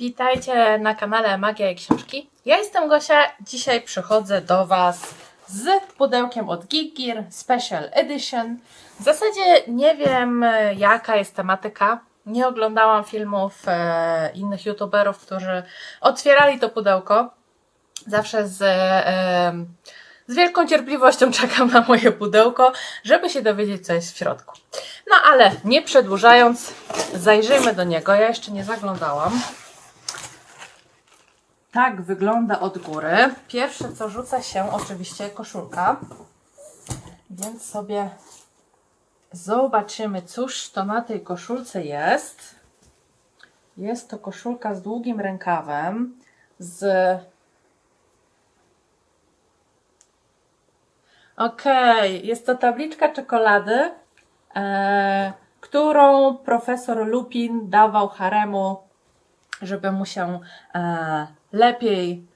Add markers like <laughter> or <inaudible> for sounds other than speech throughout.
Witajcie na kanale Magia i Książki. Ja jestem Gosia. Dzisiaj przychodzę do Was z pudełkiem od Gear Special Edition. W zasadzie nie wiem jaka jest tematyka. Nie oglądałam filmów e, innych youtuberów, którzy otwierali to pudełko. Zawsze z, e, z wielką cierpliwością <laughs> czekam na moje pudełko, żeby się dowiedzieć, co jest w środku. No ale nie przedłużając, zajrzyjmy do niego. Ja jeszcze nie zaglądałam. Tak wygląda od góry. Pierwsze co rzuca się oczywiście koszulka. Więc sobie zobaczymy, cóż to na tej koszulce jest. Jest to koszulka z długim rękawem, z Okej, jest to tabliczka czekolady, e, którą profesor Lupin dawał Haremu, żeby mu się e, lepiej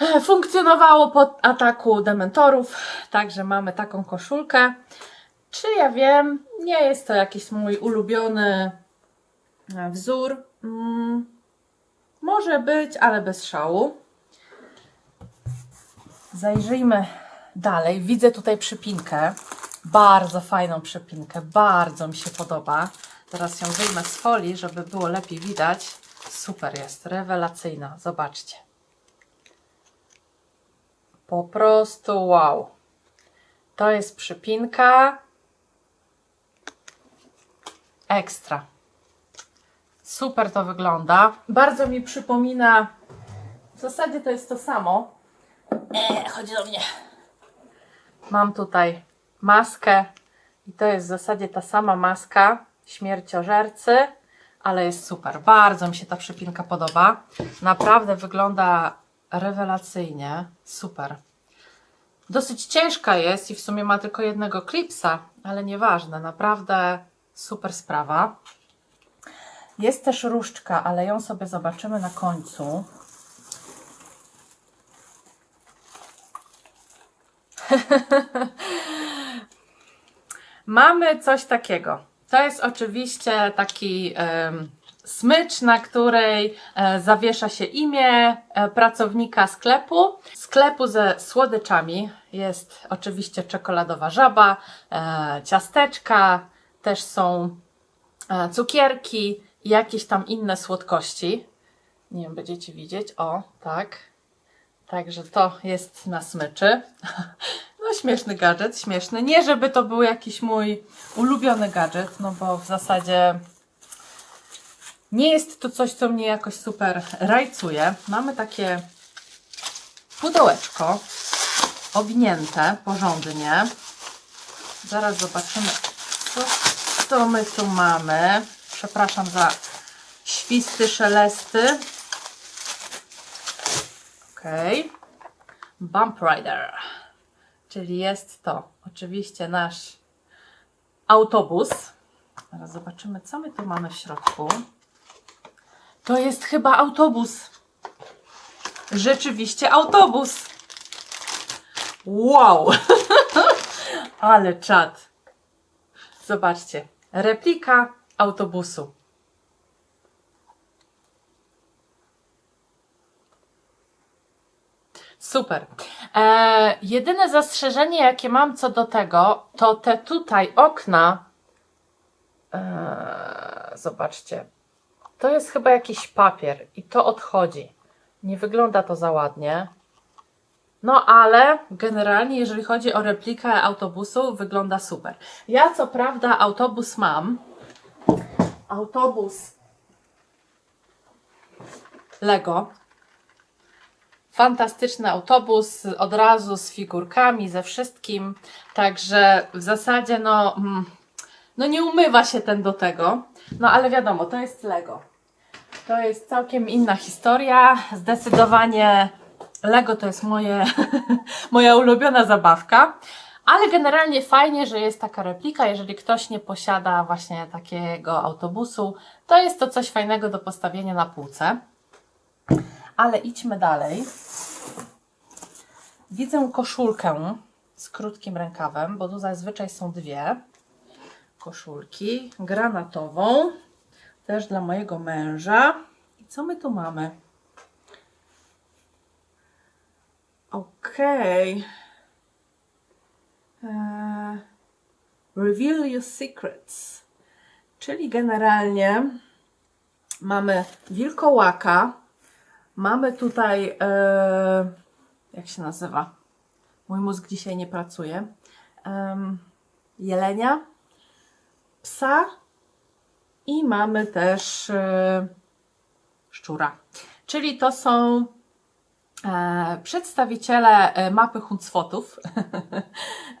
e, funkcjonowało pod ataku dementorów. Także mamy taką koszulkę. Czy ja wiem, nie jest to jakiś mój ulubiony e, wzór. Mm, może być, ale bez szału. Zajrzyjmy dalej. Widzę tutaj przypinkę. Bardzo fajną przypinkę. Bardzo mi się podoba. Teraz ją wyjmę z folii, żeby było lepiej widać. Super jest, rewelacyjna. Zobaczcie. Po prostu wow. To jest przypinka. Ekstra. Super to wygląda. Bardzo mi przypomina. W zasadzie to jest to samo. Eee, do mnie. Mam tutaj maskę i to jest w zasadzie ta sama maska śmierciożercy, ale jest super. Bardzo mi się ta przypinka podoba. Naprawdę wygląda rewelacyjnie. Super. Dosyć ciężka jest i w sumie ma tylko jednego klipsa, ale nieważne. Naprawdę super sprawa. Jest też różdżka, ale ją sobie zobaczymy na końcu. <laughs> Mamy coś takiego. To jest oczywiście taki smycz, na której e, zawiesza się imię e, pracownika sklepu. Sklepu ze słodyczami jest oczywiście czekoladowa żaba, e, ciasteczka, też są cukierki i jakieś tam inne słodkości. Nie wiem, będziecie widzieć. O, tak. Także to jest na smyczy. <laughs> No śmieszny gadżet, śmieszny. Nie, żeby to był jakiś mój ulubiony gadżet, no bo w zasadzie nie jest to coś, co mnie jakoś super rajcuje. Mamy takie pudełeczko owinięte porządnie. Zaraz zobaczymy, co, my tu mamy. Przepraszam za świsty, szelesty. Okej. Bump Rider. Czyli jest to oczywiście nasz autobus. Teraz zobaczymy, co my tu mamy w środku. To jest chyba autobus. Rzeczywiście autobus. Wow! <laughs> Ale czad. Zobaczcie. Replika autobusu. Super. E, jedyne zastrzeżenie, jakie mam co do tego, to te tutaj okna. E, zobaczcie. To jest chyba jakiś papier i to odchodzi. Nie wygląda to za ładnie. No ale generalnie, jeżeli chodzi o replikę autobusu, wygląda super. Ja co prawda autobus mam. Autobus Lego. Fantastyczny autobus, od razu z figurkami, ze wszystkim. Także w zasadzie, no, mm, no nie umywa się ten do tego. No ale wiadomo, to jest Lego. To jest całkiem inna historia. Zdecydowanie Lego to jest moje, <laughs> moja ulubiona zabawka. Ale generalnie fajnie, że jest taka replika. Jeżeli ktoś nie posiada właśnie takiego autobusu, to jest to coś fajnego do postawienia na półce. Ale idźmy dalej. Widzę koszulkę z krótkim rękawem, bo tu zazwyczaj są dwie koszulki. Granatową, też dla mojego męża I co my tu mamy? Okej. Eee, Reveal your secrets. Czyli generalnie mamy wilkołaka, mamy tutaj, e, jak się nazywa? Mój mózg dzisiaj nie pracuje. Em, jelenia, psa i mamy też e, szczura. Czyli to są e, przedstawiciele e, mapy Huncwotów. <laughs>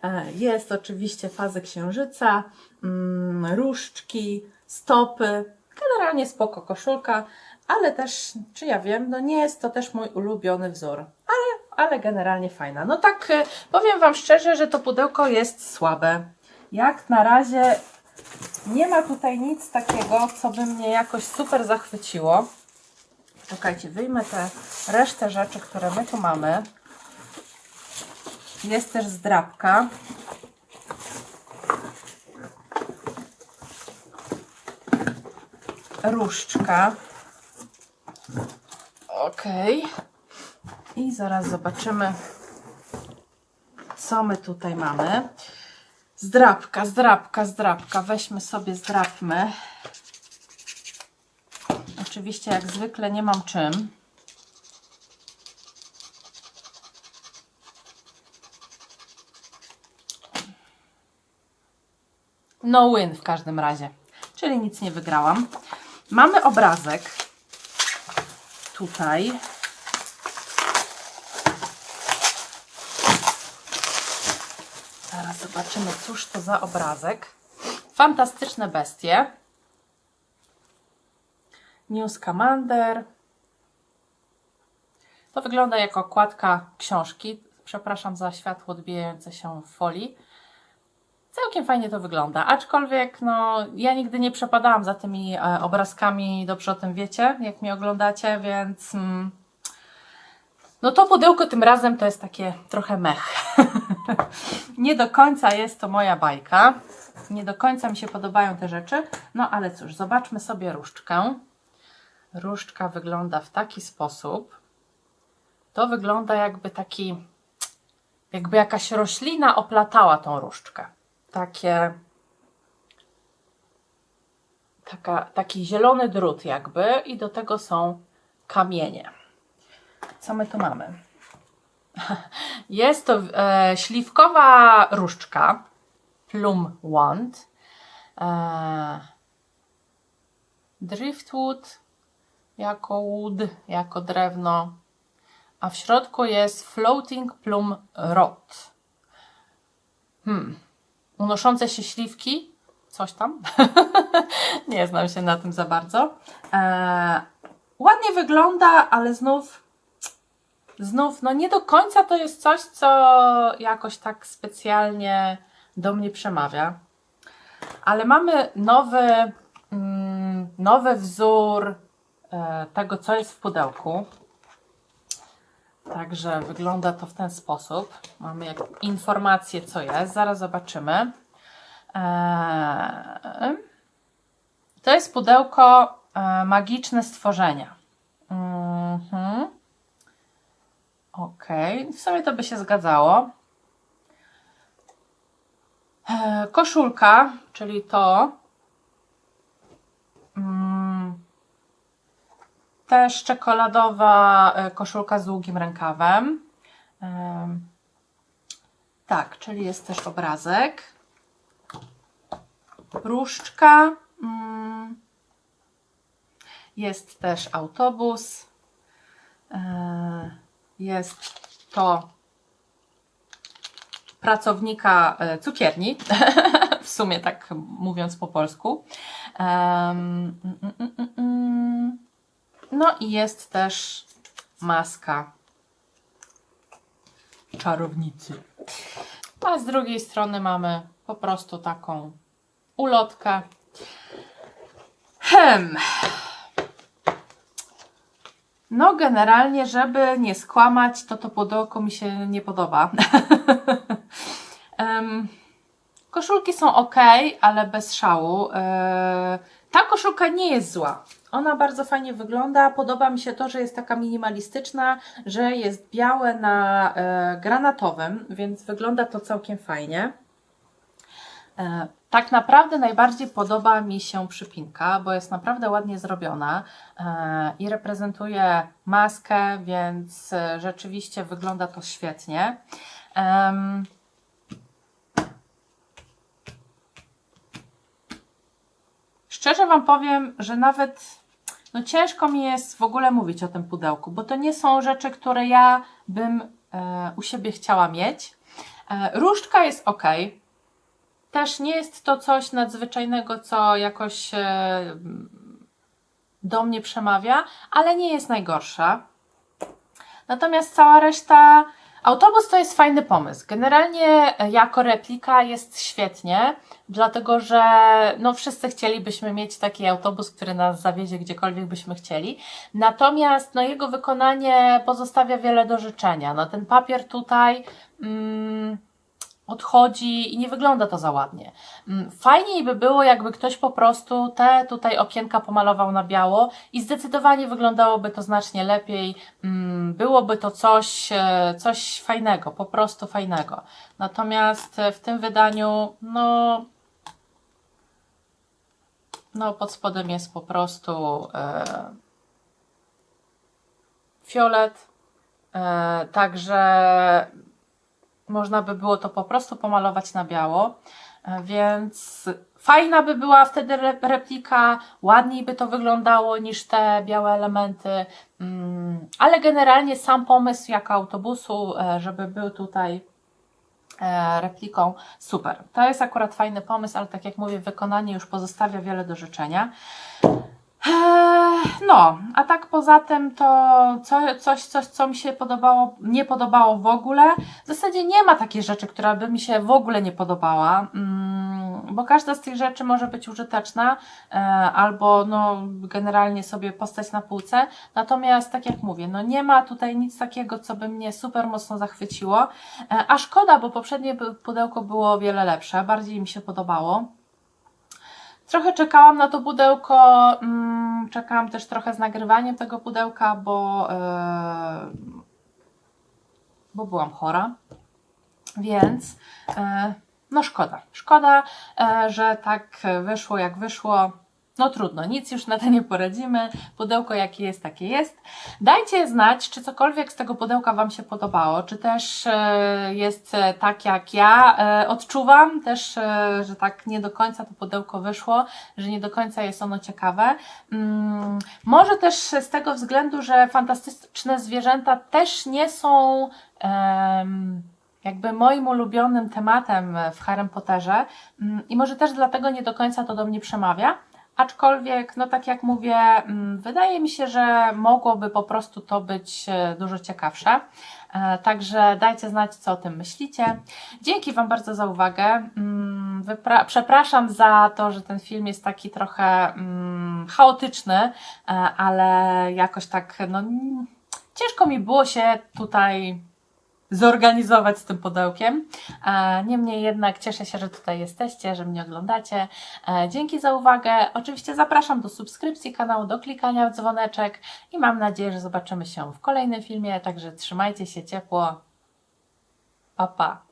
E, Jest oczywiście fazy księżyca, mm, różdżki, stopy. Generalnie spoko koszulka, ale też, czy ja wiem, no nie jest to też mój ulubiony wzór. Ale, ale generalnie fajna. No tak, e, powiem Wam szczerze, że to pudełko jest słabe. Jak na razie nie ma tutaj nic takiego, co by mnie jakoś super zachwyciło. Czekajcie, wyjmę te resztę rzeczy, które my tu mamy. Jest też zdrabka. Różdżka. Ok. I zaraz zobaczymy, co my tutaj mamy. Zdrabka, zdrabka, zdrabka. Weźmy sobie, zdrabmy. Oczywiście, jak zwykle, nie mam czym. No win w każdym razie. Czyli nic nie wygrałam. Mamy obrazek. Tutaj. Zaraz zobaczymy, cóż to za obrazek. Fantastyczne bestie. News Commander. To wygląda jako okładka książki. Przepraszam za światło odbijające się w folii. Całkiem fajnie to wygląda, aczkolwiek no, ja nigdy nie przepadałam za tymi e, obrazkami, dobrze o tym wiecie, jak mnie oglądacie, więc mm, no to pudełko tym razem to jest takie trochę mech. <laughs> nie do końca jest to moja bajka, nie do końca mi się podobają te rzeczy, no ale cóż, zobaczmy sobie różdżkę. Różdżka wygląda w taki sposób. To wygląda jakby taki, jakby jakaś roślina oplatała tą różdżkę. Takie, taka, taki zielony drut jakby i do tego są kamienie. Co my tu mamy? <laughs> Jest to e, śliwkowa różdżka, plum wand, e, driftwood jako wood, jako drewno, a w środku jest floating plum rod. Hmm. Unoszące się śliwki, coś tam. <laughs> Nie znam się na tym za bardzo. E, ładnie wygląda, ale znów, znów, no nie do końca to jest coś, co jakoś tak specjalnie do mnie przemawia. Ale mamy nowy, mm, nowy wzór e, tego, co jest w pudełku. Także wygląda to w ten sposób. Mamy jak informację, co jest. Zaraz zobaczymy. Eee, to jest pudełko e, magiczne stworzenia. Mhm. Ok, w sumie to by się zgadzało. E, koszulka, czyli to. Mm, też czekoladowa e, koszulka z długim rękawem. Em, Tak, czyli jest też obrazek. Różdżka. mm, Jest też autobus. E, Jest to pracownika e, cukierni. <laughs> w sumie tak mówiąc po polsku. Em, mm, mm, mm, mm. No i jest też maska czarownicy. A z drugiej strony mamy po prostu taką ulotkę. Hem. No, generalnie, żeby nie skłamać, to to pudełko mi się nie podoba. <laughs> Em, koszulki są ok, ale bez szału. E, ta koszulka nie jest zła. Ona bardzo fajnie wygląda. Podoba mi się to, że jest taka minimalistyczna, że jest białe na e, granatowym, więc wygląda to całkiem fajnie. E, Tak naprawdę najbardziej podoba mi się przypinka, bo jest naprawdę ładnie zrobiona e, i reprezentuje maskę, więc rzeczywiście wygląda to świetnie. Szczerze Wam powiem, że nawet no ciężko mi jest w ogóle mówić o tym pudełku, bo to nie są rzeczy, które ja bym e, u siebie chciała mieć. E, różdżka jest ok. Też nie jest to coś nadzwyczajnego, co jakoś e, do mnie przemawia, ale nie jest najgorsza. Natomiast cała reszta. Autobus to jest fajny pomysł. Generalnie e, jako replika jest świetnie, dlatego że no, wszyscy chcielibyśmy mieć taki autobus, który nas zawiezie gdziekolwiek byśmy chcieli. Natomiast no, jego wykonanie pozostawia wiele do życzenia. No, ten papier tutaj. Mm, odchodzi i nie wygląda to za ładnie. Mm, Fajniej by było, jakby ktoś po prostu te tutaj okienka pomalował na biało i zdecydowanie wyglądałoby to znacznie lepiej. Mm, Byłoby to coś, e, coś fajnego, po prostu fajnego. Natomiast e, w tym wydaniu, no, no pod spodem jest po prostu e, fiolet. E, także można by było to po prostu pomalować na biało, E, więc fajna by była wtedy re- replika, ładniej by to wyglądało niż te białe elementy, mm, ale generalnie sam pomysł jako autobusu, e, żeby był tutaj e, repliką, super. To jest akurat fajny pomysł, ale tak jak mówię, wykonanie już pozostawia wiele do życzenia. Eee, No, a tak poza tym to co, coś, coś, co mi się podobało, nie podobało w ogóle. W zasadzie nie ma takiej rzeczy, która by mi się w ogóle nie podobała, mm, bo każda z tych rzeczy może być użyteczna e, albo no, generalnie sobie postać na półce. Natomiast tak jak mówię, no nie ma tutaj nic takiego, co by mnie super mocno zachwyciło. E, a szkoda, bo poprzednie pu- pudełko było o wiele lepsze, bardziej mi się podobało. Trochę czekałam na to pudełko, mm, czekałam też trochę z nagrywaniem tego pudełka, bo, e, bo byłam chora. Więc e, no szkoda. Szkoda, e, że tak wyszło jak wyszło. No trudno, nic już na to nie poradzimy. Pudełko jakie jest, takie jest. Dajcie znać, czy cokolwiek z tego pudełka Wam się podobało, czy też e, jest e, tak jak ja e, odczuwam, też, że tak nie do końca to pudełko wyszło, że nie do końca jest ono ciekawe. Mm, może też z tego względu, że fantastyczne zwierzęta też nie są jakby moim ulubionym tematem w Harry Potterze Mm, i może też dlatego nie do końca to do mnie przemawia. Aczkolwiek, no tak jak mówię, mm, wydaje mi się, że mogłoby po prostu to być e, dużo ciekawsze. E, Także dajcie znać, co o tym myślicie. Dzięki Wam bardzo za uwagę. Mm, Wypra- przepraszam za to, że ten film jest taki trochę mm, chaotyczny, e, ale jakoś tak, no ciężko mi było się tutaj zorganizować z tym pudełkiem. E, Niemniej jednak cieszę się, że tutaj jesteście, że mnie oglądacie. E, Dzięki za uwagę. Oczywiście zapraszam do subskrypcji kanału, do klikania w dzwoneczek i mam nadzieję, że zobaczymy się w kolejnym filmie. Także trzymajcie się ciepło. Pa, pa.